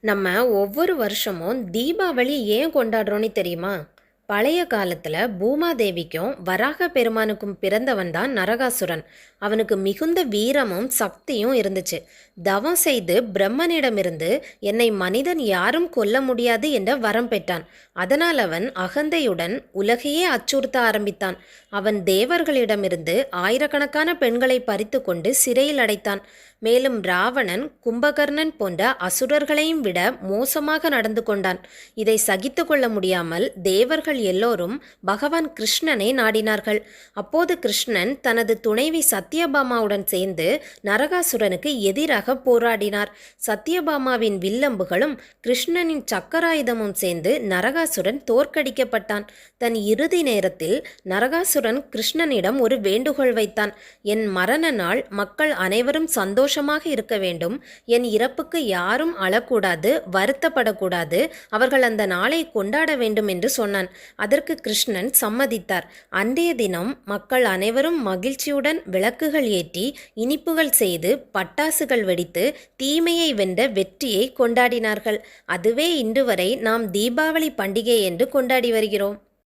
நம்ம ஒவ்வொரு வருஷமும் தீபாவளி ஏன் கொண்டாடுறோன்னு தெரியுமா? பழைய காலத்தில் பூமாதேவிக்கும் வராக பெருமானுக்கும் பிறந்தவன் தான் நரகாசுரன். அவனுக்கு மிகுந்த வீரமும் சக்தியும் இருந்துச்சு. தவம் செய்து பிரம்மனிடமிருந்து என்னை மனிதன் யாரும் கொல்ல முடியாது என்ற வரம் பெற்றான். அதனால் அவன் அகந்தையுடன் உலகையே அச்சுறுத்த ஆரம்பித்தான். அவன் தேவர்களிடமிருந்து ஆயிரக்கணக்கான பெண்களை பறித்து கொண்டு சிறையில் அடைத்தான். மேலும் ராவணன் கும்பகர்ணன் போன்ற அசுரர்களையும் விட மோசமாக நடந்து கொண்டான். இதை சகித்து கொள்ள முடியாமல் தேவர்கள் எல்லோரும் பகவான் கிருஷ்ணனை நாடினார்கள். அப்போது கிருஷ்ணன் தனது துணைவி சத்யபாமாவுடன் சேர்ந்து நரகாசுரனுக்கு எதிராக போராடினார். சத்யபாமாவின் வில்லம்புகளும் கிருஷ்ணனின் சக்கராயுதமும் சேர்ந்து நரகாசுரன் தோற்கடிக்கப்பட்டான். தன் இறுதி நேரத்தில் நரகாசுரன் கிருஷ்ணனிடம் ஒரு வேண்டுகோள் வைத்தான். என் மரண நாள் மக்கள் அனைவரும் சந்தோஷமாக இருக்க வேண்டும். என் இறப்புக்கு யாரும் அழக்கூடாது வருத்தப்படக்கூடாது. அவர்கள் அந்த நாளை கொண்டாட வேண்டும் என்று சொன்னான். அதற்கு கிருஷ்ணன் சம்மதித்தார். அன்றைய தினம் மக்கள் அனைவரும் மகிழ்ச்சியுடன் விளக்குகள் ஏற்றி இனிப்புகள் செய்து பட்டாசுகள் வெடித்து தீமையை வென்ற வெற்றியை கொண்டாடினார்கள். அதுவே இன்று வரை நாம் தீபாவளி பண்டிகை என்று கொண்டாடி வருகிறோம்.